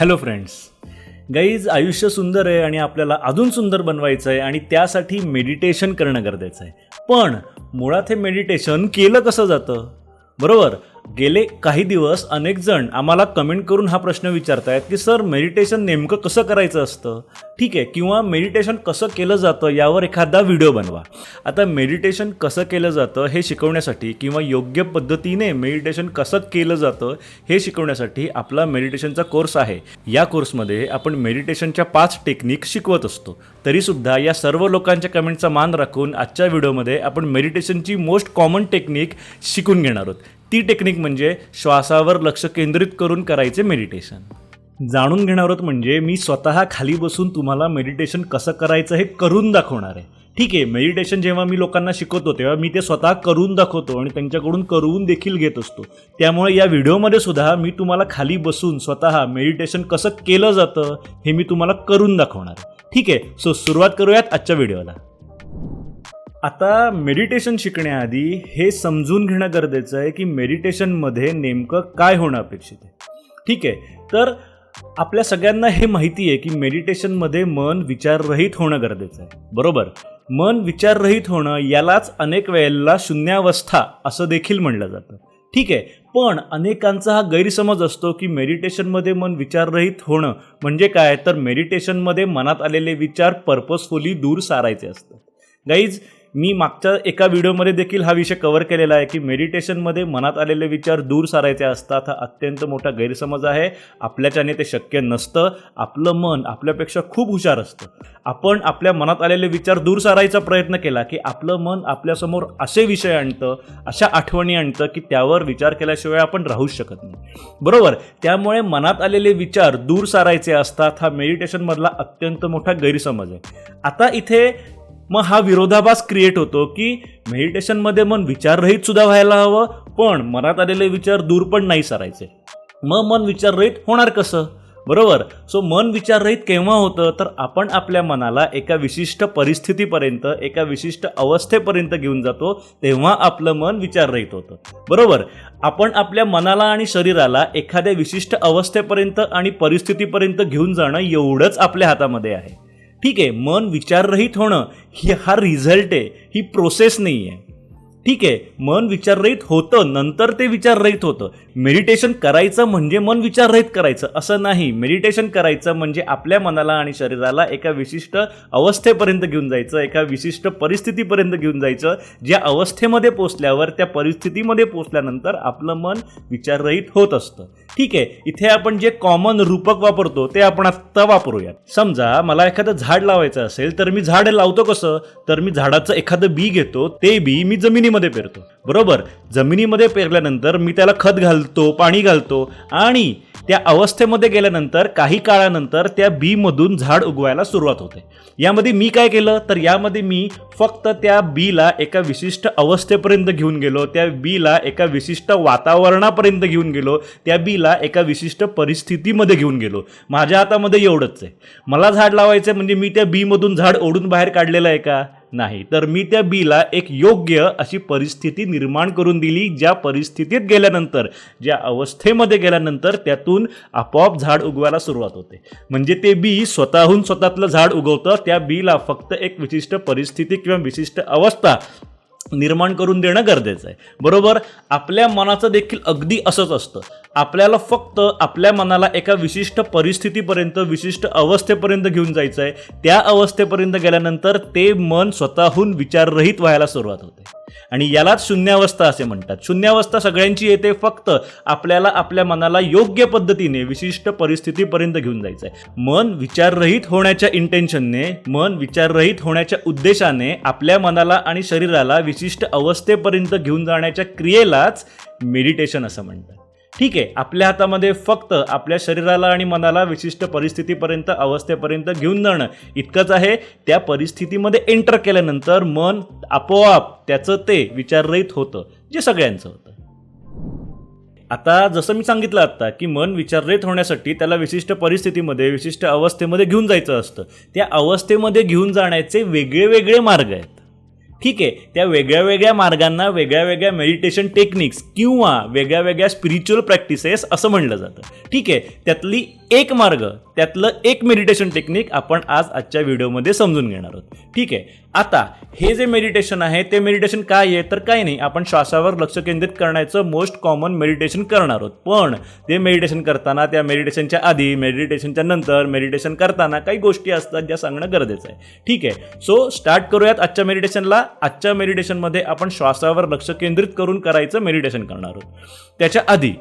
Hello friends guys आयुष्य सुंदर आहे आणि आपल्याला अजून सुंदर बनवायचं आहे आणि त्यासाठी मेडिटेशन करणं गरजेचं आहे. पण मुळात हे मेडिटेशन केलं कसं जातं? बरोबर? गेले काही दिवस अनेक जण आम्हाला कमेंट करून हा प्रश्न विचारतायत की सर मेडिटेशन नेमकं कसं करायचं असतं? ठीक आहे किंवा मेडिटेशन कसं केलं जातं यावर एखादा व्हिडिओ बनवा. आता मेडिटेशन कसं केलं जातं हे शिकवण्यासाठी किंवा योग्य पद्धतीने मेडिटेशन कसं केलं जातं हे शिकवण्यासाठी आपला मेडिटेशनचा कोर्स आहे. या कोर्समध्ये आपण मेडिटेशनच्या पाच टेक्निक शिकवत असतो. तरीसुद्धा या सर्व लोकांच्या कमेंटचा मान राखून आजच्या व्हिडिओमध्ये आपण मेडिटेशनची मोस्ट कॉमन टेक्निक शिकून घेणार आहोत. ती टेक्निक म्हणजे श्वासावर लक्ष केंद्रित करून करायचे मेडिटेशन जाणून घेणार आहोत म्हणजे मी स्वतः खाली बसून तुम्हाला मेडिटेशन कसं करायचं हे करून दाखवणार आहे. ठीक आहे मेडिटेशन जेव्हा मी लोकांना शिकवतो तेव्हा मी ते स्वतः करून दाखवतो आणि त्यांच्याकडून करून देखील घेत असतो. त्यामुळे या व्हिडिओमध्ये सुद्धा मी तुम्हाला खाली बसून स्वतः मेडिटेशन कसं केलं जातं हे मी तुम्हाला करून दाखवणार. ठीक आहे सो सुरुवात करूयात आजच्या व्हिडिओला. आता मेडिटेशन शिकण्याआधी हे समजून घेणं गरजेचं आहे की मेडिटेशनमध्ये नेमकं काय होणं अपेक्षित आहे. ठीक आहे? तर आपल्या सगळ्यांना हे माहिती आहे की मेडिटेशनमध्ये मन विचाररहित होणं गरजेचं आहे. बरोबर? मन विचाररहित होणं यालाच अनेक वेळेला शून्यावस्था असं देखील म्हणलं जातं. ठीक आहे? पण अनेकांचा हा गैरसमज असतो की मेडिटेशनमध्ये मन विचाररहित होणं म्हणजे काय? तर मेडिटेशनमध्ये मनात आलेले विचार पर्पजफुली दूर सारायचे असतात. गाईज मी मागच्या एका व्हिडिओमध्ये देखील हा विषय कव्हर केलेला आहे की मेडिटेशनमध्ये मनात आलेले विचार दूर सारायचे असतात हा अत्यंत मोठा गैरसमज आहे. आपल्याच्याने ते शक्य नसतं. आपलं मन आपल्यापेक्षा खूप हुशार असतं. आपण आपल्या मनात आलेले विचार दूर सारायचा प्रयत्न केला की आपलं मन आपल्यासमोर असे विषय आणतं अशा आठवणी आणतं की त्यावर विचार केल्याशिवाय आपण राहूच शकत नाही. बरोबर? त्यामुळे मनात आलेले विचार दूर सारायचे असतात हा मेडिटेशनमधला अत्यंत मोठा गैरसमज आहे. आता इथे मग हा विरोधाभास क्रिएट होतो की मेडिटेशनमध्ये मन विचाररहित सुद्धा व्हायला हवं पण मनात आलेले विचार दूर पण नाही सरायचे. मग मन विचाररहित होणार कसं? बरोबर? सो मन विचाररहित केव्हा होतं? तर आपण आपल्या मनाला एका विशिष्ट परिस्थितीपर्यंत एका विशिष्ट अवस्थेपर्यंत घेऊन जातो तेव्हा आपलं मन विचाररहित होतं. बरोबर? आपण आपल्या मनाला आणि शरीराला एखाद्या विशिष्ट अवस्थेपर्यंत आणि परिस्थितीपर्यंत घेऊन जाणं एवढंच आपल्या हातामध्ये आहे. ठीक आहे मन विचाररहित होणं ही हा रिझल्ट आहे ही प्रोसेस नाही आहे. ठीक आहे मन विचाररहित होतं नंतर ते विचाररहित होतं. मेडिटेशन करायचं म्हणजे मन विचाररहित करायचं असं नाही. मेडिटेशन करायचं म्हणजे आपल्या मनाला आणि शरीराला एका विशिष्ट अवस्थेपर्यंत घेऊन जायचं एका विशिष्ट परिस्थितीपर्यंत घेऊन जायचं ज्या अवस्थेमध्ये पोचल्यावर त्या परिस्थितीमध्ये पोचल्यानंतर आपलं मन विचाररहित होत असतं. ठीक आहे इथे आपण जे कॉमन रूपक वापरतो ते आपण आत्ता वापरूयात. समजा मला एखादं झाड लावायचं असेल तर मी झाड लावतो कसं? तर मी झाडाचं एखादं बी घेतो ते बी मी जमिनीमध्ये पेरतो. बरोबर जमिनीमध्ये पेरल्यानंतर मी त्याला खत घालतो पाणी घालतो आणि त्या अवस्थेमध्ये गेल्यानंतर काही काळानंतर त्या बीमधून झाड उगवायला सुरुवात होते. यामध्ये मी काय केलं? तर यामध्ये मी फक्त त्या बीला एका विशिष्ट अवस्थेपर्यंत घेऊन गेलो त्या बीला एका विशिष्ट वातावरणापर्यंत घेऊन गेलो त्या बीला एका विशिष्ट परिस्थितीमध्ये घेऊन गेलो. माझ्या हातामध्ये एवढंच आहे. मला झाड लावायचं म्हणजे मी त्या बीमधून झाड ओढून बाहेर काढलेलं आहे का? नाही. तर मी त्या बीला एक योग्य अशी परिस्थिती निर्माण करून दिली ज्या परिस्थितीत गेल्यानंतर ज्या अवस्थेमध्ये गेल्यानंतर त्यातून आपोआप झाड उगवायला सुरुवात होते. म्हणजे ते बी स्वतःहून स्वतःतलं झाड उगवतं त्या बीला फक्त एक विशिष्ट परिस्थिती किंवा विशिष्ट अवस्था निर्माण करून देणं गरजेचं आहे. बरोबर? आपल्या मनाचं देखील अगदी असंच असतं. आपल्याला फक्त आपल्या मनाला एका विशिष्ट परिस्थितीपर्यंत विशिष्ट अवस्थेपर्यंत घेऊन जायचं आहे. त्या अवस्थेपर्यंत गेल्यानंतर ते मन स्वतःहून विचाररहित व्हायला सुरुवात होते. आणि यालाच शून्यावस्था असे म्हणतात. शून्यावस्था सगळ्यांची येते फक्त आपल्याला आपल्या मनाला योग्य पद्धतीने विशिष्ट परिस्थितीपर्यंत घेऊन जायचं आहे. मन विचाररहित होण्याच्या इंटेन्शनने मन विचाररहित होण्याच्या उद्देशाने आपल्या मनाला आणि शरीराला विशिष्ट अवस्थेपर्यंत घेऊन जाण्याच्या क्रियेलाच मेडिटेशन असं म्हणतात. ठीक आहे आपल्या हातामध्ये फक्त आपल्या शरीराला आणि मनाला विशिष्ट परिस्थितीपर्यंत अवस्थेपर्यंत घेऊन जाणं इतकंच आहे. त्या परिस्थितीमध्ये एंटर केल्यानंतर मन आपोआप त्याचं ते विचाररहित होतं जे सगळ्यांचं होतं. आता जसं मी सांगितलं आत्ता की मन विचाररहित होण्यासाठी त्याला विशिष्ट परिस्थितीमध्ये विशिष्ट अवस्थेमध्ये घेऊन जायचं असतं. त्या अवस्थेमध्ये घेऊन जाण्याचे वेगळे वेगळे मार्ग आहेत. ठीक आहे त्या वेगळ्या वेगळ्या मार्गांना वेगळ्या वेगळ्या मेडिटेशन टेक्निक्स किंवा वेगळ्या वेगळ्या स्पिरिच्युअल प्रॅक्टिसेस असं म्हणलं जातं. ठीक आहे त्यातली एक मार्ग त्यातलं एक मेडिटेशन टेक्निक आपण आज आजच्या व्हिडिओमध्ये समजून घेणार आहोत. ठीक आहे? आता हे जे मेडिटेशन आहे ते मेडिटेशन काय आहे? तर काय नाही आपण श्वासावर लक्ष केंद्रित करण्याचं मोस्ट कॉमन मेडिटेशन करणार आहोत. पण ते मेडिटेशन करताना त्या मेडिटेशनच्या आधी मेडिटेशनच्या नंतर मेडिटेशन करताना काही गोष्टी असतात ज्या सांगणं गरजेचं आहे. ठीक आहे? सो स्टार्ट करूयात आजच्या मेडिटेशनला आजच्या मेडिटेशनमध्ये आपण श्वासावर लक्ष केंद्रित करून करायचं मेडिटेशन करणार आहोत. त्याच्या आधी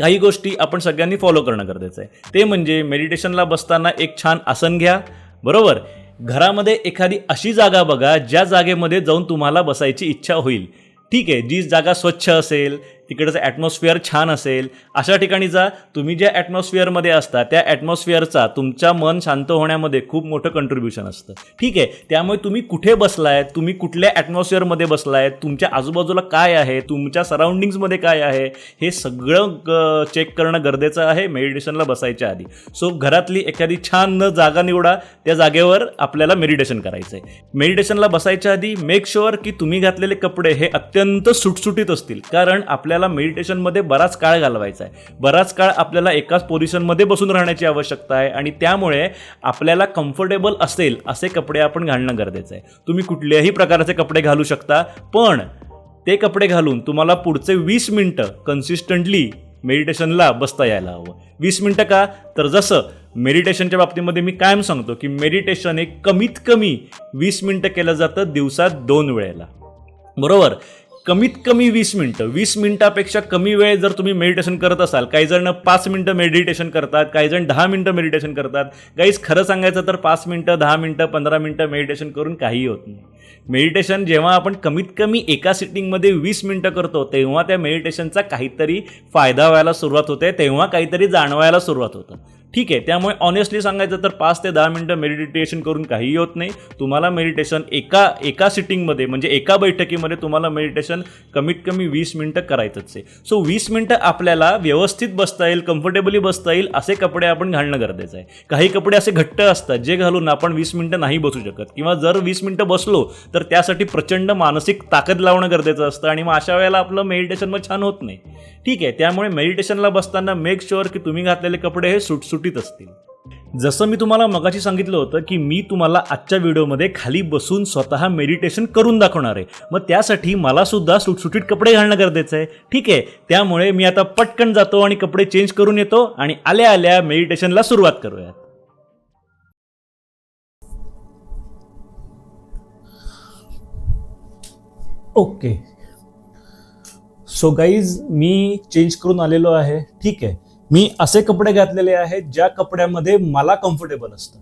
काही गोष्टी आपण सगळ्यांनी फॉलो करणं गरजेचं आहे. ते म्हणजे मेडिटेशनला बसताना एक छान आसन घ्या बरोबर? घरामध्ये एखादी अशी जागा बघा ज्या जागेमध्ये जाऊन तुम्हाला बसायची इच्छा होईल. ठीक आहे जी जागा स्वच्छ असेल तिकडचं ॲटमॉस्फिअर छान असेल. अशा ठिकाणी जा तुम्ही ज्या ॲटमॉस्फिअरमध्ये असता त्या ॲटमॉस्फिअरचा तुमच्या मन शांत होण्यामध्ये खूप मोठं कंट्रीब्युशन असतं. ठीक आहे? त्यामुळे तुम्ही कुठे बसलाय तुम्ही कुठल्या ॲटमॉस्फिअरमध्ये बसलाय तुमच्या आजूबाजूला काय आहे तुमच्या सराउंडिंग्समध्ये काय आहे हे सगळं चेक करणं गरजेचं आहे मेडिटेशनला बसायच्या आधी. सो घरातली एखादी छान न जागा निवडा त्या जागेवर आपल्याला मेडिटेशन करायचं आहे मेडिटेशनला बसायच्या आधी मेक शुअर की तुम्ही घातलेले कपडे हे अत्यंत सुटसुटीत असतील. कारण आपल्याला मेडिटेशनमध्ये बराच काळ घालवायचा आहे. बराच काळ आपल्याला एकाच पोझिशनमध्ये बसून राहण्याची आवश्यकता आहे आणि त्यामुळे आपल्याला कम्फर्टेबल असेल असे कपडे आपण घालणं गरजेचं आहे. तुम्ही कुठल्याही प्रकारचे कपडे घालू शकता पण ते कपडे घालून तुम्हाला पुढचे वीस मिनटं कन्सिस्टंटली मेडिटेशनला बसता यायला हवं. वीस मिनटं का? तर जसं मेडिटेशनच्या बाबतीमध्ये मी कायम सांगतो की मेडिटेशन हे कमीत कमी वीस मिनटं केलं जातं दिवसात दोन वेळेला. बरोबर? कमीत कमी वीस मिनटं. वीस मिनिटापेक्षा कमी वेळ जर तुम्ही मेडिटेशन करत असाल काही जण पाच मिनटं मेडिटेशन करतात काही जण दहा मिनटं मेडिटेशन करतात. काहीच खरं सांगायचं तर पाच मिनटं दहा मिनटं पंधरा मिनटं मेडिटेशन करून काही होत नाही. मेडिटेशन जेव्हा आपण कमीत कमी एका सिटिंगमध्ये वीस मिनटं करतो तेव्हा त्या मेडिटेशनचा काहीतरी फायदा व्हायला सुरुवात होते तेव्हा काहीतरी जाणवायला सुरुवात होतं. ठीक आहे त्यामुळे ऑनेस्टली सांगायचं तर पाच ते दहा मिनटं मेडिटेशन करून काहीही होत नाही. तुम्हाला मेडिटेशन एका एका सिटिंगमध्ये म्हणजे एका बैठकीमध्ये तुम्हाला मेडिटेशन कमीत कमी वीस मिनटं करायचंच आहे. सो वीस मिनटं आपल्याला व्यवस्थित बसता येईल कम्फर्टेबली बसता येईल असे कपडे आपण घालणं गरजेचं आहे. काही कपडे असे घट्ट असतात जे घालून आपण वीस मिनटं नाही बसू शकत. किंवा जर वीस मिनटं बसलो तर त्यासाठी प्रचंड मानसिक ताकद लावणं गरजेचं असतं आणि मग अशा वेळेला आपलं मेडिटेशन मग छान होत नाही. ठीक आहे त्यामुळे मेडिटेशनला बसताना मेक शुअर की तुम्ही घातलेले कपडे हे सुटीत असतील. जसं मी तुम्हाला मगाशी सांगितलं होतं की मी तुम्हाला आजच्या व्हिडिओमध्ये खाली बसून स्वतः मेडिटेशन करून दाखवणार आहे. मग त्यासाठी मला सुद्धा सुटसुटीत कपडे घालणं गरजेचं आहे. ठीक आहे? त्यामुळे मी आता पटकन जातो आणि कपडे चेंज करून येतो आणि आल्या आल्या मेडिटेशनला सुरुवात करूयात. ओके सो गाईज मी चेंज करून आलेलो आहे. ठीक आहे? मी असे कपडे घातलेले आहेत ज्या कपड्यामध्ये मला कम्फर्टेबल असतं.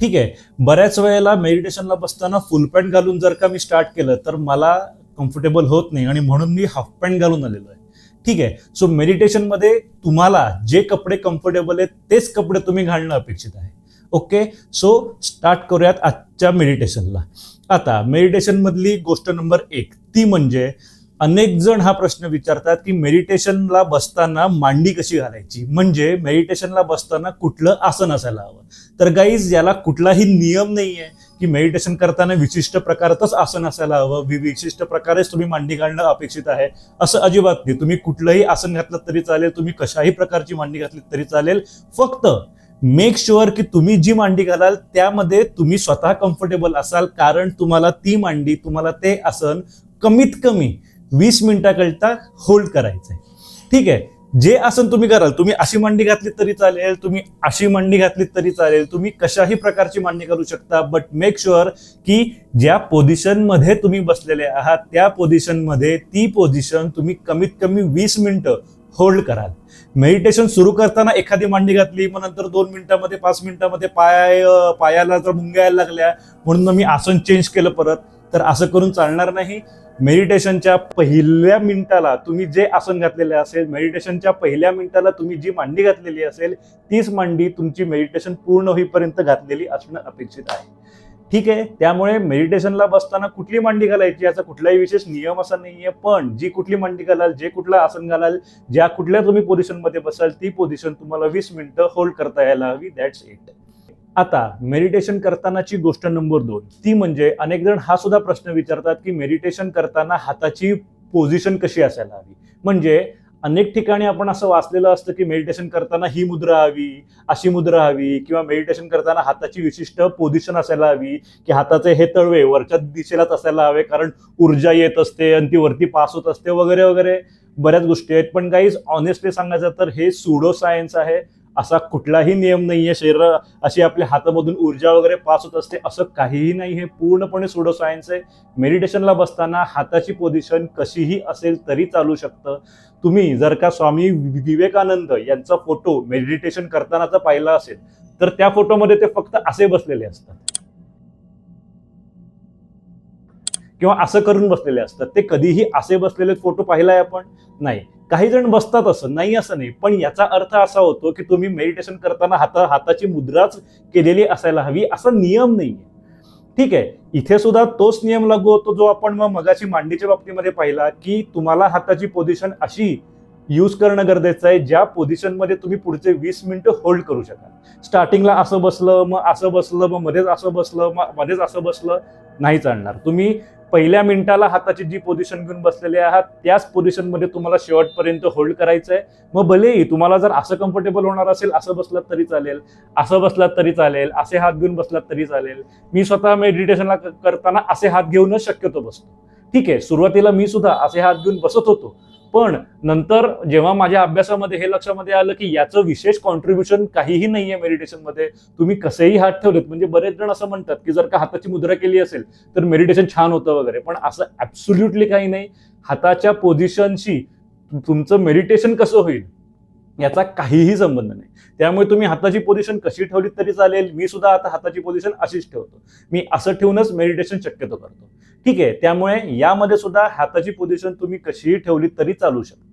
ठीक आहे बऱ्याच वेळेला मेडिटेशनला बसताना फुल पॅन्ट घालून जर का मी स्टार्ट केलं तर मला कम्फर्टेबल होत नाही आणि म्हणून मी हाफ पॅन्ट घालून आलेलो आहे. ठीक आहे सो मेडिटेशनमध्ये तुम्हाला जे कपडे कम्फर्टेबल आहेत तेच कपडे तुम्ही घालणं अपेक्षित आहे. ओके सो स्टार्ट करूयात आजच्या मेडिटेशनला आता मेडिटेशन मधली गोष्ट नंबर एक ती म्हणजे अनेक जण हा प्रश्न विचारतात की मेडिटेशनला बसताना मांडी कशी घालायची? म्हणजे मेडिटेशनला बसताना कुठलं आसन असायला हवं? तर गाईज याला कुठलाही नियम नाहीये की मेडिटेशन करताना विशिष्ट प्रकारातच आसन असायला हवं. विशिष्ट प्रकारेच तुम्ही मांडी घालणं अपेक्षित आहे. असं अजिबात नाही. तुम्ही कुठलंही आसन घातलं तरी चालेल. तुम्ही कशाही प्रकारची मांडी घातली तरी चालेल. फक्त मेक शुअर की तुम्ही जी मांडी घालाल त्यामध्ये तुम्ही स्वतः कम्फर्टेबल असाल. कारण तुम्हाला ती मांडी तुम्हाला ते आसन कमीत कमी वीस मिनिटाकरिता होल्ड करायचंय. ठीक आहे? जे आसन तुम्ही कराल तुम्ही अशी मांडी घातली तरी चालेल तुम्ही अशी मांडी घातली तरी चालेल तुम्ही कशाही प्रकारची मांडी करू शकता बट मेक शुअर की ज्या पोझिशनमध्ये तुम्ही बसलेले आहात त्या पोझिशनमध्ये ती पोझिशन तुम्ही कमीत कमी वीस मिनिटं होल्ड कराल. मेडिटेशन सुरू करताना एखादी मांडी घातली मग नंतर दोन मिनिटामध्ये पाच मिनिटामध्ये पाय पायाला जर मुंग्या यायला लागल्या म्हणून मी आसन चेंज केलं परत. तर असं करून चालणार नाही. मेडिटेशनच्या पहिल्या मिनिटाला तुम्ही जे आसन घातलेले असेल मेडिटेशनच्या पहिल्या मिनिटाला तुम्ही जी मांडी घातलेली असेल तीच मांडी तुमची मेडिटेशन पूर्ण होईपर्यंत घातलेली असणं अपेक्षित आहे. ठीक आहे? त्यामुळे मेडिटेशनला बसताना कुठली मांडी घालायची याचा कुठलाही विशेष नियम असा नाही आहे पण जी कुठली मांडी घालाल जे कुठलं आसन घालाल ज्या कुठल्या तुम्ही पोझिशनमध्ये बसाल ती पोझिशन तुम्हाला वीस मिनिटं होल्ड करता यायला हवी. दॅट्स इट आता मेडिटेशन करतानाची गोष्ट नंबर दोन. ती म्हणजे अनेक जण हा सुद्धा प्रश्न विचारतात की मेडिटेशन करताना हाताची पोझिशन कशी असायला हवी? म्हणजे अनेक ठिकाणी आपण असं वाचलेलं असतं की मेडिटेशन करताना ही मुद्रा हवी अशी मुद्रा हवी किंवा मेडिटेशन करताना हाताची विशिष्ट पोझिशन असायला हवी की हाताचे हे तळवे वरच्या दिशेलाच असायला हवे कारण ऊर्जा येत असते आणि ती वरती पास होत असते वगैरे वगैरे. बऱ्याच गोष्टी आहेत. पण काहीच ऑनेस्टली सांगायचं तर हे सुडो सायन्स आहे. असा कुठलाही नियम नाहीये. शरीर अशी आपल्या हातामधून ऊर्जा वगैरे पास होत असते. असं काहीही नाही. हे पूर्णपणे सुडो सायन्स आहे मेडिटेशनला बसताना हाताची पोझिशन कशीही असेल तरी चालू शकतं. तुम्ही जर का स्वामी विवेकानंद यांचा फोटो मेडिटेशन करतानाचा पाहिला असेल तर त्या फोटोमध्ये ते फक्त असे बसलेले असतात. किंवा असं करून बसलेले असतात. ते कधीही असे बसलेले फोटो पाहिलाय आपण? नाही. काही जण बसतात असं नाही असं नाही. पण याचा अर्थ असा होतो की तुम्ही मेडिटेशन करताना हाता हाताची मुद्राच केलेली असायला हवी असा नियम नाहीये. ठीक आहे इथे सुद्धा तोच नियम लागू होतो जो आपण मग मगाची मांडीच्या बाबतीमध्ये पाहिला की तुम्हाला हाताची पोझिशन अशी यूज करणं गरजेचं आहे ज्या पोझिशनमध्ये तुम्ही पुढचे वीस मिनिटं होल्ड करू शकाल. स्टार्टिंगला असं बसलं मग असं बसलं मग मध्येच असं बसलं मग मध्येच असं बसलं नाही चालणार. तुम्ही पहिल्या मिनिटाला हाताची जी पोझिशन घेऊन बसलेले आहात त्याच पोझिशनमध्ये तुम्हाला शेवटपर्यंत होल्ड करायचं आहे मग भलेही तुम्हाला जर असं कम्फर्टेबल होणार असेल असं बसलात तरी चालेल असं बसलात तरी चालेल असे हात घेऊन बसलात तरी चालेल. मी स्वतः मेडिटेशनला करताना असे हात घेऊनच शक्यतो बसतो. ठीक आहे सुरुवातीला मी सुद्धा असे हात घेऊन बसत होतो. पण नंतर जेव्हा माझ्या अभ्यासामध्ये हे लक्षामध्ये आलं की याचं विशेष कॉन्ट्रीब्युशन काहीही नाहीये मेडिटेशनमध्ये तुम्ही कसेही हात ठेवलेत म्हणजे बरेच जण असं म्हणतात की जर का हाताची मुद्रा केली असेल तर मेडिटेशन छान होतं वगैरे पण असं ऍब्सोल्युटली काही नाही. हाताच्या पोझिशनशी तुमचं मेडिटेशन कसं होईल याचा काहीही संबंध नाही. त्यामुळे तुम्ही हाताची पोझिशन कशी ठेवली तरी चालेल मी सुद्धा आता हाताची पोझिशन अशीच ठेवतो. मी असं ठेवूनच मेडिटेशन शक्यतो करतो. ठीक आहे त्यामुळे यामध्ये सुद्धा हाताची पोझिशन तुम्ही कशीही ठेवली तरी चालू शकता.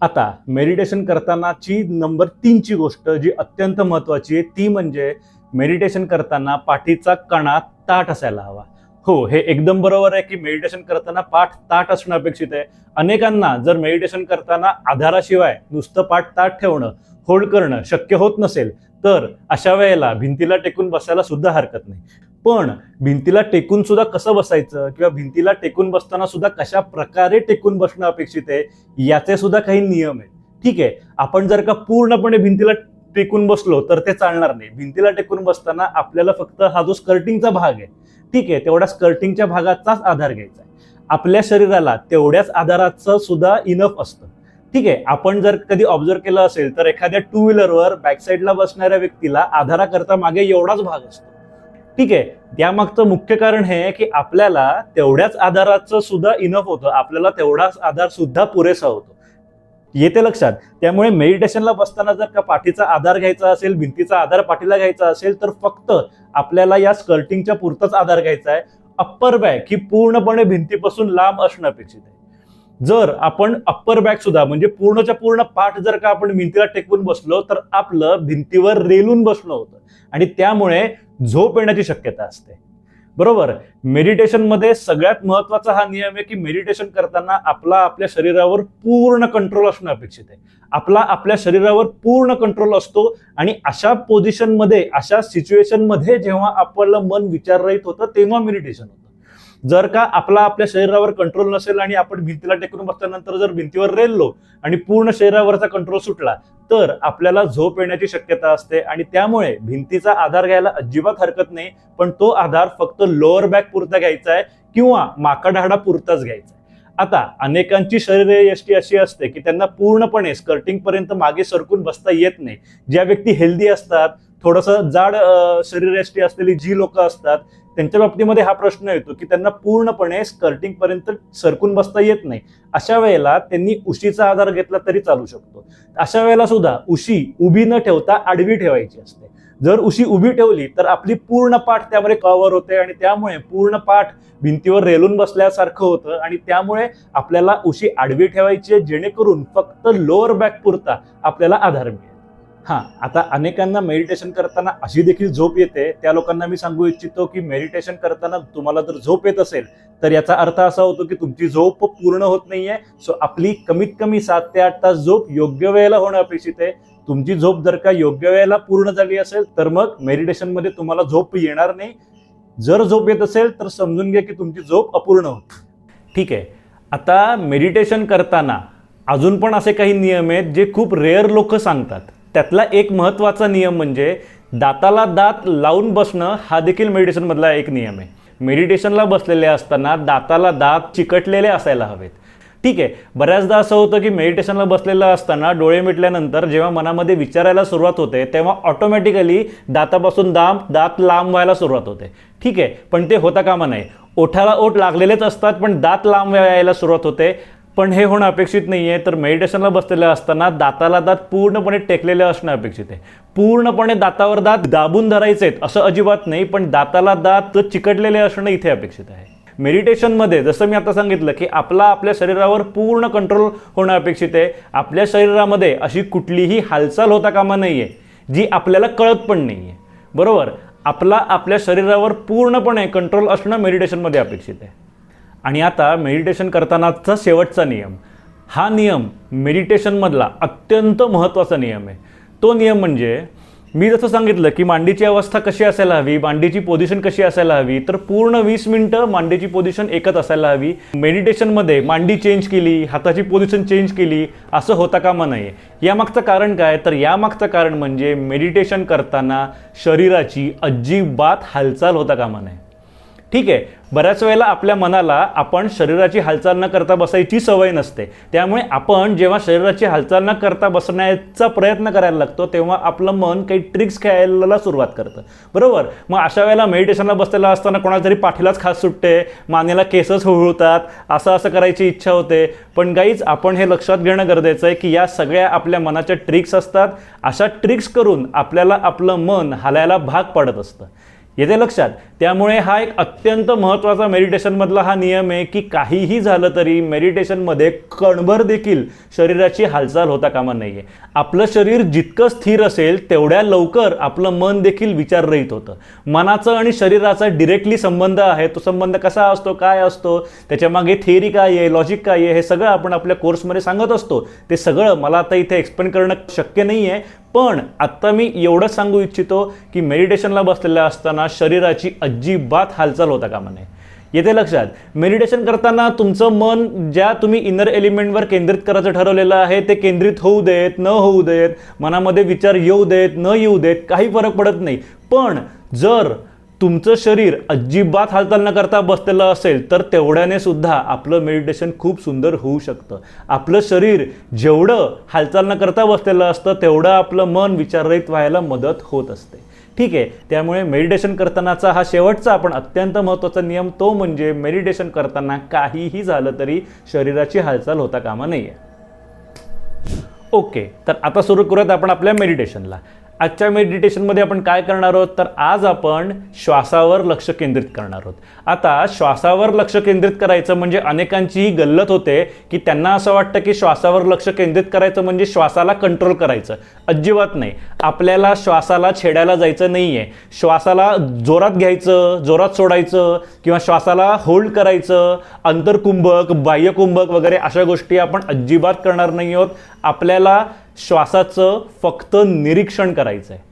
आता मेडिटेशन करतानाची नंबर तीनची गोष्ट जी अत्यंत महत्वाची आहे ती म्हणजे मेडिटेशन करताना पाठीचा कणा ताट असायला हवा. हो हे एकदम बरोबर आहे की मेडिटेशन करताना पाठ ताट असणं अपेक्षित आहे. अनेकांना जर मेडिटेशन करताना आधाराशिवाय नुसतं पाठ ताट ठेवणं होल्ड करणं शक्य होत नसेल तर अशा वेळेला भिंतीला टेकून बसायला सुद्धा हरकत नाही. पण भिंतीला टेकून सुद्धा कसं बसायचं किंवा भिंतीला टेकून बसताना सुद्धा कशा प्रकारे टेकून बसणं अपेक्षित आहे याचे सुद्धा काही नियम आहेत. ठीक आहे आपण जर का पूर्णपणे भिंतीला टेकून बसलो तर ते चालणार नाही. भिंतीला टेकून बसताना आपल्याला फक्त हा जो स्कर्टिंगचा भाग आहे ठीक आहे तेवढ्या स्कर्टिंगच्या भागाचाच आधार घ्यायचा आहे. आपल्या शरीराला तेवढ्याच आधाराचं सुद्धा इनफ असतं. ठीक आहे आपण जर कधी ऑब्झर्व केलं असेल तर एखाद्या टू व्हीलरवर बॅक साईडला बसणाऱ्या व्यक्तीला आधाराकरता मागे एवढाच भाग असतो. ठीक आहे त्यामागचं मुख्य कारण हे की आपल्याला तेवढ्याच आधाराचं सुद्धा इनफ होतं. आपल्याला तेवढाच आधार सुद्धा पुरेसा होतो. येते लक्षात. त्यामुळे मेडिटेशनला बसताना जर का पाठीचा आधार घ्यायचा असेल भिंतीचा आधार पाठीला घ्यायचा असेल तर फक्त आपल्याला या स्कर्टिंगच्या पुरताच आधार घ्यायचा आहे. अप्पर बॅक ही पूर्णपणे भिंतीपासून लांब असणं अपेक्षित आहे. जर आपण अप्पर बॅक सुद्धा म्हणजे पूर्णच्या पूर्ण पाठ जर का आपण भिंतीला टेकवून बसलो तर आपलं भिंतीवर रेलून बसणं होतं. आणि त्यामुळे झोप येण्याची शक्यता असते. बरोबर? मेडिटेशनमध्ये सगळ्यात महत्त्वाचा हा नियम आहे की मेडिटेशन करताना आपला आपल्या शरीरावर पूर्ण कंट्रोल असणं अपेक्षित आहे. आपला आपल्या शरीरावर पूर्ण कंट्रोल असतो आणि अशा पोझिशनमध्ये अशा सिच्युएशनमध्ये जेव्हा आपलं मन विचाररहित होतं तेव्हा मेडिटेशन होतं. जर का आपला आपल्या शरीरावर कंट्रोल नसेल आणि आपण भिंतीला टेकून बसल्यानंतर जर भिंतीवर रेललो आणि पूर्ण शरीरावरचा कंट्रोल सुटला तर आपल्याला झोप येण्याची शक्यता असते आणि त्यामुळे भिंतीचा आधार घ्यायला अजिबात हरकत नाही पण तो आधार फक्त लोअर बॅक पुरता घ्यायचा आहे किंवा माकाढाडा पुरताच घ्यायचा आहे. आता अनेकांची शरीर यष्टी अशी असते की त्यांना पूर्णपणे स्कर्टिंग पर्यंत मागे सरकून बसता येत नाही. ज्या व्यक्ती हेल्दी असतात थोडंसं जाड अं, शरीरयष्टी असलेली जी लोक असतात त्यांच्या बाबतीमध्ये हा प्रश्न येतो की त्यांना पूर्णपणे स्कर्टिंग पर्यंत सरकून बसता येत नाही. अशा वेळेला त्यांनी उशीचा आधार घेतला तरी चालू शकतो. अशा वेळेला सुद्धा उशी उभी न ठेवता आडवी ठेवायची असते. जर उशी उभी ठेवली तर आपली पूर्ण पाठ त्यामध्ये कव्हर होते आणि त्यामुळे पूर्ण पाठ भिंतीवर रेलून बसल्यासारखं होतं आणि त्यामुळे आपल्याला उशी आडवी ठेवायची आहे जेणेकरून फक्त लोअर बॅक पुरता आपल्याला आधार मिळेल. हा आता अनेकांना मेडिटेशन करताना अशी देखील झोप येते. त्या लोकांना मी सांगू इच्छितो की मेडिटेशन करताना तुम्हाला जर झोप येत असेल तर याचा अर्थ असा होतो की तुमची झोप पूर्ण होत नाहीये. सो आपली कमीत कमी सात ते आठ तास झोप योग्य वेळेला होणं अपेक्षित आहे. तुमची झोप जर का योग्य वेळेला पूर्ण झाली असेल तर मग मेडिटेशनमध्ये तुम्हाला झोप येणार नाही. जर झोप येत असेल तर समजून घ्या की तुमची झोप अपूर्ण होती. ठीक आहे. आता मेडिटेशन करताना अजून पण असे काही नियम आहेत जे खूप रेअर लोक सांगतात. त्यातला एक महत्त्वाचा नियम म्हणजे दाताला दात लावून बसणं हा देखील मेडिटेशनमधला एक नियम आहे. मेडिटेशनला बसलेले असताना दाताला दात चिकटलेले असायला हवेत. ठीक आहे बऱ्याचदा असं होतं की मेडिटेशनला बसलेलं असताना डोळे मिटल्यानंतर जेव्हा मनामध्ये विचारायला सुरुवात होते तेव्हा ऑटोमॅटिकली दातापासून दाम दात लांब व्हायला सुरुवात होते. ठीक आहे पण ते होता कामा नाही ओठाला ओठ लागलेलेच असतात पण दात लांब व्हायला सुरुवात होते. पण हे होणं अपेक्षित नाही आहे तर मेडिटेशनला बसलेलं असताना दाताला दात पूर्णपणे टेकलेले असणं अपेक्षित आहे. पूर्णपणे दातावर दात दाबून धरायचे आहेत असं अजिबात नाही पण दाताला दात चिकटलेले असणं इथे अपेक्षित आहे. मेडिटेशनमध्ये जसं मी आता सांगितलं की आपला आपल्या शरीरावर पूर्ण कंट्रोल होणं अपेक्षित आहे. आपल्या शरीरामध्ये अशी कुठलीही हालचाल होता कामा नाही आहे जी आपल्याला कळत पण नाही आहे बरोबर? आपला आपल्या शरीरावर पूर्णपणे कंट्रोल असणं मेडिटेशनमध्ये अपेक्षित आहे. आणि आता मेडिटेशन करतानाचा शेवटचा नियम. हा नियम मेडिटेशनमधला अत्यंत महत्त्वाचा नियम आहे. तो नियम म्हणजे मी जसं सांगितलं की मांडीची अवस्था कशी असायला हवी मांडीची पोझिशन कशी असायला हवी तर पूर्ण वीस मिनटं मांडीची पोझिशन एकच असायला हवी. मेडिटेशनमध्ये मांडी चेंज केली हाताची पोझिशन चेंज केली असं होता कामा नये. यामागचं कारण काय? तर यामागचं कारण म्हणजे मेडिटेशन करताना शरीराची अजिबात हालचाल होता कामा नये. ठीक आहे बऱ्याच वेळेला आपल्या मनाला आपण शरीराची हालचाल न करता बसायची सवय नसते. त्यामुळे आपण जेव्हा शरीराची हालचाल न करता बसण्याचा प्रयत्न करायला लागतो तेव्हा आपलं मन काही ट्रिक्स खेळायला सुरुवात करतं. बरोबर? मग अशा वेळेला मेडिटेशनला बसलेला असताना कोणाला तरी पाठीलाच खास सुटते मानेला केसच हुळतात असं असं करायची इच्छा होते. पण काहीच आपण हे लक्षात घेणं गरजेचं आहे की या सगळ्या आपल्या मनाच्या ट्रिक्स असतात. अशा ट्रिक्स करून आपल्याला आपलं मन हालायला भाग पडत असतं. येते लक्षात. त्यामुळे हा एक अत्यंत महत्त्वाचा मेडिटेशनमधला हा नियम आहे की काहीही झालं तरी मेडिटेशनमध्ये कणभर देखील शरीराची हालचाल होता कामा नाही आहे आपलं शरीर जितकं स्थिर असेल तेवढ्या लवकर आपलं मन देखील विचाररहित होतं. मनाचं आणि शरीराचा डिरेक्टली संबंध आहे. तो संबंध कसा असतो काय असतो त्याच्यामागे थिअरी काय आहे लॉजिक काय आहे हे सगळं आपण आपल्या कोर्समध्ये सांगत असतो. ते सगळं मला आता इथे एक्सप्लेन करणं शक्य नाही आहे पण आत्ता मी एवढंच सांगू इच्छितो की मेडिटेशनला बसलेल्या असताना शरीराची अजिबात हालचाल होता कामा नये. येते लक्षात मेडिटेशन करताना तुमचं मन ज्या तुम्ही इनर एलिमेंटवर केंद्रित करायचं ठरवलेलं आहे ते केंद्रित होऊ देत न होऊ देत मनामध्ये विचार येऊ देत न येऊ देत काही फरक पडत नाही. पण जर तुमचं शरीर अजिबात हालचाल न करता बसलेलं असेल तर तेवढ्याने सुद्धा आपलं मेडिटेशन खूप सुंदर होऊ शकतं. आपलं शरीर जेवढं हालचाल न करता बसलेलं असतं तेवढं आपलं मन विचाररहित व्हायला मदत होत असते. ठीक आहे? त्यामुळे मेडिटेशन करतानाचा हा शेवटचा आपण अत्यंत महत्त्वाचा नियम तो म्हणजे मेडिटेशन करताना काहीही झालं तरी शरीराची हालचाल होता कामा नाही आहे ओके तर आता सुरू करूयात आपण आपल्या मेडिटेशनला आजच्या मेडिटेशनमध्ये आपण काय करणार आहोत? तर आज आपण श्वासावर लक्ष केंद्रित करणार आहोत. आता श्वासावर लक्ष केंद्रित करायचं म्हणजे अनेकांची ही गल्लत होते की त्यांना असं वाटतं की श्वासावर लक्ष केंद्रित करायचं म्हणजे श्वासाला कंट्रोल करायचं. अजिबात नाही. आपल्याला श्वासाला छेडायला जायचं नाही आहे श्वासाला जोरात घ्यायचं जोरात सोडायचं किंवा श्वासाला होल्ड करायचं अंतरकुंभक बाह्यकुंभक वगैरे अशा गोष्टी आपण अजिबात करणार नाही आहोत. आपल्याला श्वासाचं फक्त निरीक्षण करायचं आहे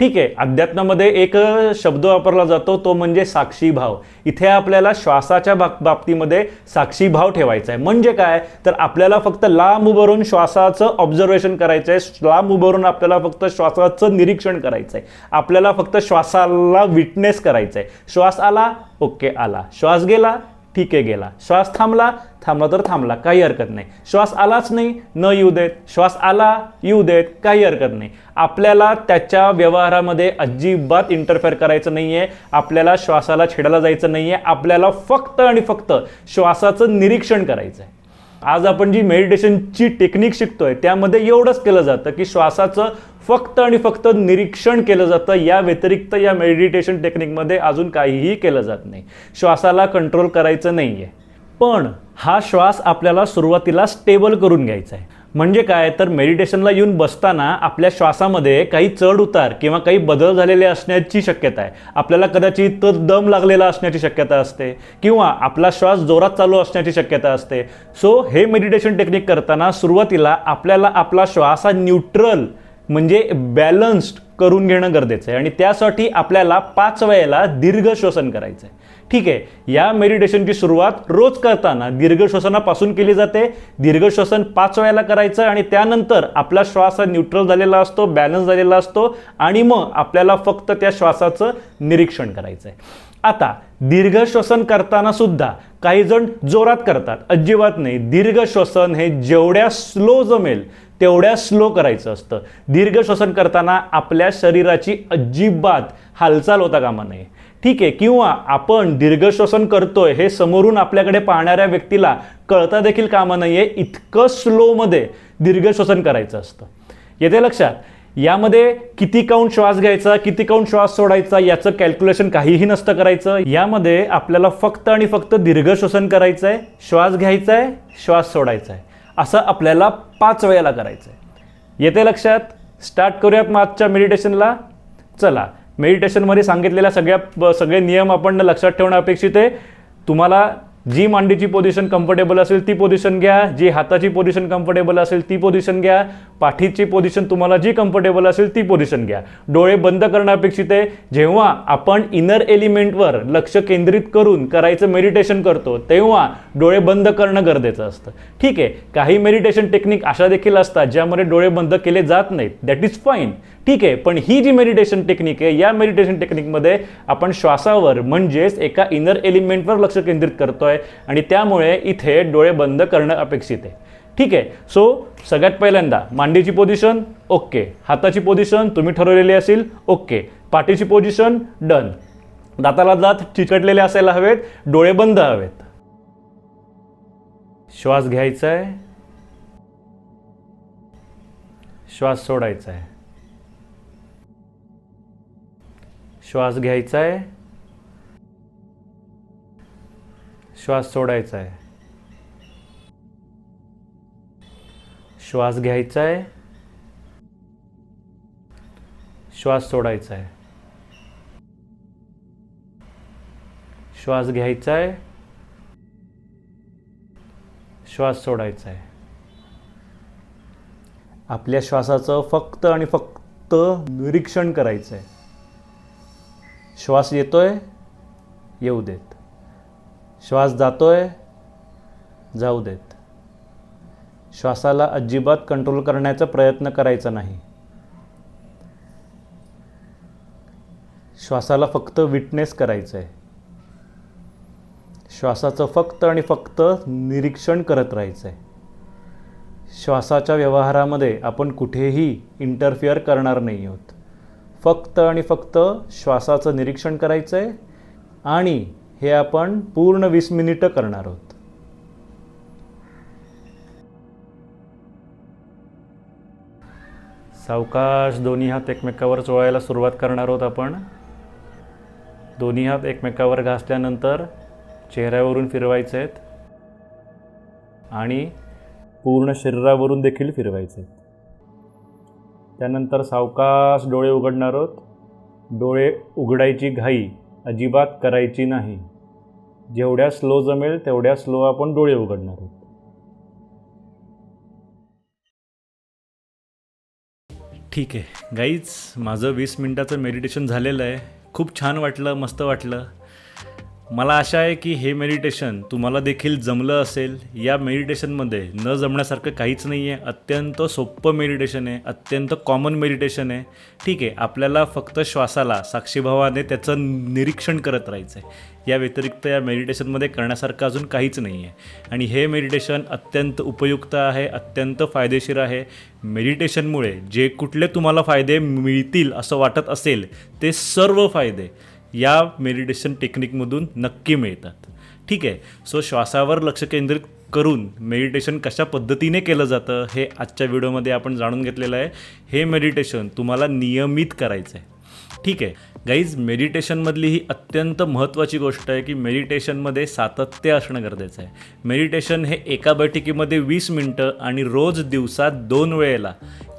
ठीक आहे अध्यात्मामध्ये एक शब्द वापरला जातो तो म्हणजे साक्षी भाव इथे आपल्याला श्वासाच्या बाब बाबतीमध्ये साक्षी भाव ठेवायचा आहे म्हणजे काय? तर आपल्याला फक्त लांब उभारून श्वासाचं ऑब्झर्वेशन करायचं आहे लांब उभारून आपल्याला फक्त श्वासाचं निरीक्षण करायचं आहे आपल्याला फक्त श्वासाला विटनेस करायचं आहे श्वास आला ओके आला. श्वास गेला ठीक आहे गेला. श्वास थांबला थांबला तर थांबला काही हरकत नाही. श्वास आलाच नाही न येऊ देत. श्वास आला येऊ देत काही हरकत नाही. आपल्याला त्याच्या व्यवहारामध्ये अजिबात इंटरफेअर करायचं नाही आहे आपल्याला श्वासाला छेडायला जायचं नाही आहे आपल्याला फक्त आणि फक्त श्वासाचं निरीक्षण करायचं आहे आज आपण जी मेडिटेशनची टेक्निक शिकतोय त्यामध्ये एवढंच केलं जातं की श्वासाचं फक्त आणि फक्त निरीक्षण केलं जातं. या व्यतिरिक्त या मेडिटेशन टेक्निकमध्ये अजून काहीही केलं जात नाही. श्वासाला कंट्रोल करायचं नाही आहे पण हा श्वास आपल्याला सुरुवातीला स्टेबल करून घ्यायचा आहे. म्हणजे काय? तर मेडिटेशनला येऊन बसताना आपल्या श्वासामध्ये काही चढ उतार किंवा काही बदल झालेले असण्याची शक्यता आहे. आपल्याला कदाचित दम लागलेला असण्याची शक्यता असते किंवा आपला श्वास जोरात चालू असण्याची शक्यता असते. सो हे मेडिटेशन टेक्निक करताना सुरुवातीला आपल्याला आपला श्वास हा न्यूट्रल म्हणजे बॅलन्स्ड करून घेणं गरजेचं आहे. आणि त्यासाठी आपल्याला पाच वेळेला दीर्घ श्वसन करायचं आहे ठीक आहे या मेडिटेशनची सुरुवात रोज करताना दीर्घ श्वसनापासून केली जाते. दीर्घ श्वसन पाच वेळेला करायचं आणि त्यानंतर आपला श्वास हा न्यूट्रल झालेला असतो बॅलन्स झालेला असतो आणि मग आपल्याला फक्त त्या श्वासाचं निरीक्षण करायचं आहे आता दीर्घ श्वसन करताना सुद्धा काही जण जोरात करतात. अजिबात नाही. दीर्घ श्वसन हे जेवढ्या स्लो जमेल तेवढ्या स्लो करायचं असतं. दीर्घ श्वसन करताना आपल्या शरीराची अजिबात हालचाल होता कामा नये. ठीक आहे किंवा आपण दीर्घ श्वसन करतोय हे समोरून आपल्याकडे पाहणाऱ्या व्यक्तीला कळता देखील कामा नये इतकं स्लोमध्ये दीर्घश्वसन करायचं असतं. येते लक्षात? यामध्ये किती काउंट श्वास घ्यायचा किती काउंट श्वास सोडायचा याचं कॅल्क्युलेशन काहीही नसतं करायचं. यामध्ये आपल्याला फक्त आणि फक्त दीर्घश्वसन करायचं आहे श्वास घ्यायचा आहे श्वास सोडायचा आहे असं आपल्याला पाच वेळेला करायचं आहे येते लक्षात? स्टार्ट करूयात मागच्या मेडिटेशनला चला. मेडिटेशनमध्ये सांगितलेल्या सगळ्या सगळे नियम आपण लक्षात ठेवणं अपेक्षित आहे. तुम्हाला जी मांडीची पोझिशन कम्फर्टेबल असेल ती पोझिशन घ्या. जी हाताची पोझिशन कम्फर्टेबल असेल ती पोझिशन घ्या. पाठीची पोझिशन तुम्हाला जी कम्फर्टेबल असेल ती पोझिशन घ्या. डोळे बंद करणं अपेक्षित आहे. जेव्हा आपण इनर एलिमेंटवर लक्ष केंद्रित करून करायचं मेडिटेशन करतो तेव्हा डोळे बंद करणं गरजेचं असतं. ठीक आहे. काही मेडिटेशन टेक्निक अशा देखील असतात ज्यामध्ये डोळे बंद केले जात नाहीत. दॅट इज फाईन ठीक आहे पण ही जी मेडिटेशन टेक्निक आहे या मेडिटेशन टेक्निकमध्ये आपण श्वासावर म्हणजेच एका इनर एलिमेंटवर लक्ष केंद्रित करतोय आणि त्यामुळे इथे डोळे बंद करणं अपेक्षित आहे. ठीक आहे सो सगळ्यात पहिल्यांदा मांडीची पोझिशन ओके. हाताची पोझिशन तुम्ही ठरवलेली असेल ओके. पाठीची पोझिशन डन दाताला दात चिकटलेले असायला हवेत डोळे बंद हवेत. श्वास घ्यायचा आहे श्वास सोडायचा आहे श्वास घ्यायचा आहे श्वास सोडायचा आहे श्वास घ्यायचा आहे श्वास सोडायचा आहे श्वास घ्यायचा आहे श्वास सोडायचा आहे आपल्या श्वासाचं फक्त आणि फक्त निरीक्षण करायचं आहे श्वास येतोय येऊ देत. श्वास जातोय जाऊ देत. श्वासाला अजिबात कंट्रोल करण्याचा प्रयत्न करायचा नाही. श्वासाला फक्त विटनेस करायचं आहे श्वासाचं फक्त आणि फक्त निरीक्षण करत राहायचं आहे श्वासाच्या व्यवहारामध्ये आपण कुठेही इंटरफिअर करणार नाही आहोत. फक्त आणि फक्त श्वासाचं निरीक्षण करायचं आहे आणि हे आपण पूर्ण वीस मिनिटं करणार आहोत. सावकाश दोन्ही हात एकमेकावर चोळायला सुरुवात करणार आहोत आपण. दोन्ही हात एकमेकावर घासल्यानंतर चेहऱ्यावरून फिरवायचे आहेत आणि पूर्ण शरीरावरून देखील फिरवायचे आहेत त्यानंतर सावकाश डोळे उघडणार आहोत डोळे उघडायची घाई अजिबात करायची नाही. जेवढ्या स्लो जमेल तेवढ्या स्लो आपण डोळे उघडणार आहोत ठीक आहे. गाईज माझं वीस मिनटाचं मेडिटेशन झालेलं आहे. खूप छान वाटलं मस्त वाटलं. मला आशा आहे की हे मेडिटेशन तुम्हाला देखील जमलं असेल. या मेडिटेशनमध्ये न जमण्यासारखं काहीच नाही आहे. अत्यंत सोपं मेडिटेशन आहे. अत्यंत कॉमन मेडिटेशन आहे. ठीक आहे आपल्याला फक्त श्वासाला साक्षीभावाने त्याचं निरीक्षण करत राहायचं आहे. या व्यतिरिक्त या मेडिटेशनमध्ये करण्यासारखं अजून काहीच नाही आहे. आणि हे मेडिटेशन अत्यंत उपयुक्त आहे अत्यंत फायदेशीर आहे. मेडिटेशनमुळे जे कुठले तुम्हाला फायदे मिळतील असं वाटत असेल ते सर्व फायदे या मेडिटेशन टेक्निकमधून नक्की मिळतात. ठीक आहे? सो श्वासावर लक्ष केंद्रित करून मेडिटेशन कशा पद्धतीने केलं जातं हे आजच्या व्हिडिओमध्ये आपण जाणून घेतलेलं आहे. हे मेडिटेशन तुम्हाला नियमित करायचं आहे ठीक आहे? गाईज मेडिटेशनमधली ही अत्यंत महत्त्वाची गोष्ट आहे की मेडिटेशनमध्ये सातत्य असणं गरजेचं आहे. मेडिटेशन हे एका बैठकीमध्ये वीस मिनटं आणि रोज दिवसात दोन वेळेला.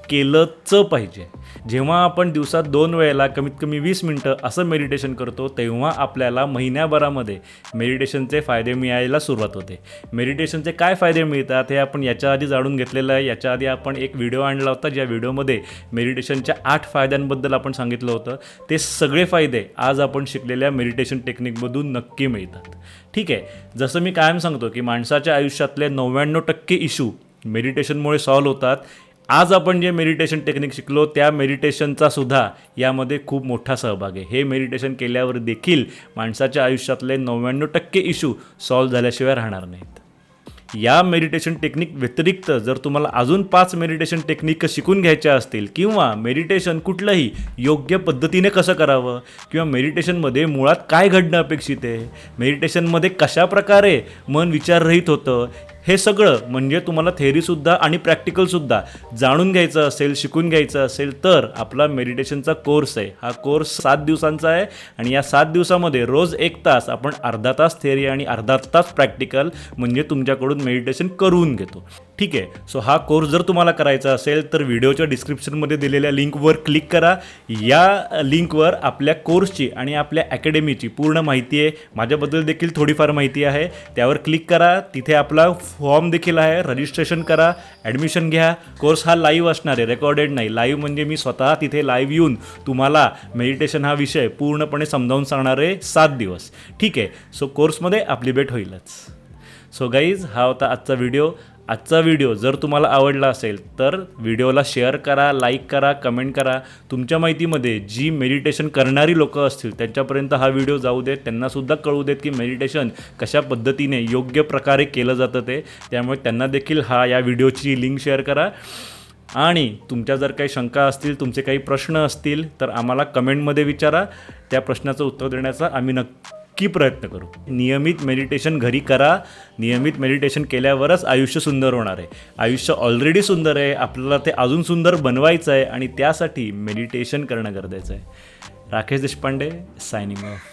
केलंच पाहिजे. जेव्हा आपण दिवसात दोन वेळेला कमीत कमी वीस मिनटं असं मेडिटेशन करतो तेव्हा आपल्याला महिन्याभरामध्ये मेडिटेशनचे फायदे मिळायला सुरुवात होते. मेडिटेशनचे काय फायदे मिळतात हे आपण याच्या आधी जाणून घेतलेलं आहे. याच्या आधी आपण एक व्हिडिओ आणला होता ज्या व्हिडिओमध्ये मेडिटेशनच्या आठ फायद्यांबद्दल आपण सांगितलं होतं. ते सगळे फायदे आज आपण शिकलेल्या मेडिटेशन टेक्निकमधून नक्की मिळतात. ठीक आहे? जसं मी कायम सांगतो की माणसाच्या आयुष्यातले नव्याण्णव टक्के इशू मेडिटेशनमुळे सॉल्व्ह होतात. आज आपण जे मेडिटेशन टेक्निक शिकलो त्या मेडिटेशनचा सुद्धा यामध्ये खूप मोठा सहभाग आहे. हे मेडिटेशन केल्यावर देखील माणसाच्या आयुष्यातले नव्याण्णव टक्के इशू सॉल्व्ह झाल्याशिवाय राहणार नाहीत. या मेडिटेशन टेक्निक व्यतिरिक्त जर तुम्हाला अजून पाच मेडिटेशन टेक्निक शिकून घ्यायच्या असतील किंवा मेडिटेशन कुठलंही योग्य पद्धतीने कसं करावं किंवा मेडिटेशनमध्ये मुळात काय घडणं अपेक्षित आहे मेडिटेशनमध्ये कशा प्रकारे मन विचाररहित होतं हे सगळं म्हणजे तुम्हाला थेअरीसुद्धा आणि प्रॅक्टिकलसुद्धा जाणून घ्यायचं असेल शिकून घ्यायचं असेल तर आपला मेडिटेशनचा कोर्स आहे. हा कोर्स सात दिवसांचा आहे आणि या सात दिवसामध्ये रोज एक तास आपण अर्धा तास थेअरी आणि अर्धा तास प्रॅक्टिकल म्हणजे तुमच्याकडून मेडिटेशन करून घेतो. ठीक आहे. सो हा कोर्स जर तुम्हाला करायचा असेल तर व्हिडिओच्या डिस्क्रिप्शनमध्ये दिलेल्या लिंकवर क्लिक करा. या लिंकवर आपल्या कोर्सची आणि आपल्या अकॅडमीची पूर्ण माहिती आहे. माझ्याबद्दल देखील थोडीफार माहिती आहे. त्यावर क्लिक करा. तिथे आपला फॉर्म देखील आहे. रजिस्ट्रेशन करा. ॲडमिशन घ्या. कोर्स हा लाईव्ह असणार आहे. रेकॉर्डेड नाही. लाईव्ह म्हणजे मी स्वतः तिथे लाईव्ह येऊन तुम्हाला मेडिटेशन हा विषय पूर्णपणे समजावून सांगणार आहे. सात दिवस. ठीक आहे. सो कोर्समध्ये आपली भेट होईलच. सो गाईज हा होता आजचा व्हिडिओ आजचा व्हिडिओ जर तुम्हाला आवडला असेल तर व्हिडिओला शेअर करा लाईक करा कमेंट करा. तुमच्या माहितीमध्ये जी मेडिटेशन करणारी लोकं असतील त्यांच्यापर्यंत हा व्हिडिओ जाऊ देत. त्यांनासुद्धा कळू देत की मेडिटेशन कशा पद्धतीने योग्य प्रकारे केलं जातं ते. त्यामुळे त्यांना देखील हा या व्हिडिओची लिंक शेअर करा. आणि तुमच्या जर काही शंका असतील तुमचे काही प्रश्न असतील तर आम्हाला कमेंटमध्ये विचारा. त्या प्रश्नाचं उत्तर देण्याचा आम्ही नक्की प्रयत्न करू. नियमित मेडिटेशन घरी करा. नियमित मेडिटेशन केल्यावरच आयुष्य सुंदर होणार आहे. आयुष्य ऑलरेडी सुंदर आहे. आपल्याला ते अजून सुंदर बनवायचं आहे आणि त्यासाठी मेडिटेशन करणं गरजेचं आहे. Rakesh Deshpande signing off